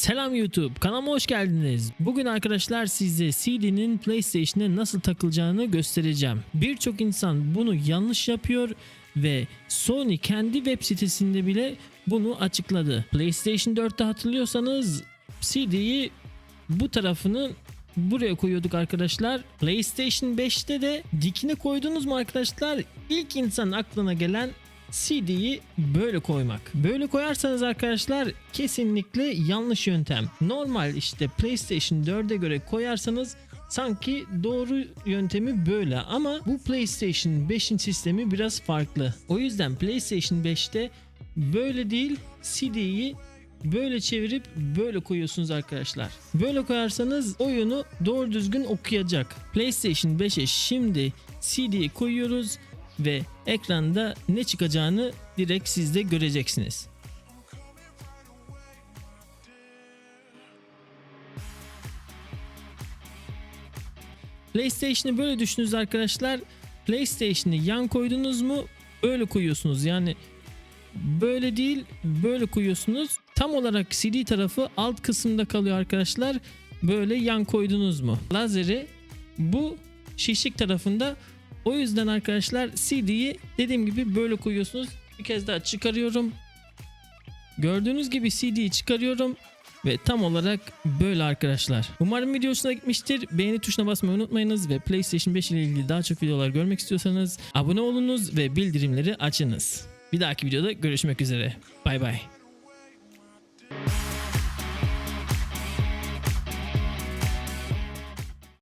Selam YouTube, kanalıma hoş geldiniz. Bugün arkadaşlar size CD'nin PlayStation'e nasıl takılacağını göstereceğim. Birçok insan bunu yanlış yapıyor ve Sony kendi web sitesinde bile bunu açıkladı. PlayStation 4'te hatırlıyorsanız CD'yi bu tarafını buraya koyuyorduk arkadaşlar. PlayStation 5'te de dikine koydunuz mu arkadaşlar? İlk insan aklına gelen CD'yi böyle koymak. Böyle koyarsanız arkadaşlar kesinlikle yanlış yöntem. Normal işte PlayStation 4'e göre koyarsanız sanki doğru yöntemi böyle ama bu PlayStation 5'in sistemi biraz farklı. O yüzden PlayStation 5'te böyle değil CD'yi böyle çevirip böyle koyuyorsunuz arkadaşlar. Böyle koyarsanız oyunu doğru düzgün okuyacak. PlayStation 5'e şimdi CD'yi koyuyoruz ve ekranda ne çıkacağını direkt siz de göreceksiniz. PlayStation'ı böyle düşününüz arkadaşlar. PlayStation'ı yan koydunuz mu öyle koyuyorsunuz. Yani böyle değil böyle koyuyorsunuz. Tam olarak CD tarafı alt kısımda kalıyor arkadaşlar. Böyle yan koydunuz mu? Lazeri bu şişlik tarafında. O yüzden arkadaşlar CD'yi dediğim gibi böyle koyuyorsunuz. Bir kez daha çıkarıyorum. Gördüğünüz gibi CD'yi çıkarıyorum. Ve tam olarak böyle arkadaşlar. Umarım video hoşuna gitmiştir. Beğeni tuşuna basmayı unutmayınız ve PlayStation 5 ile ilgili daha çok videolar görmek istiyorsanız abone olunuz ve bildirimleri açınız. Bir dahaki videoda görüşmek üzere. Bay bay.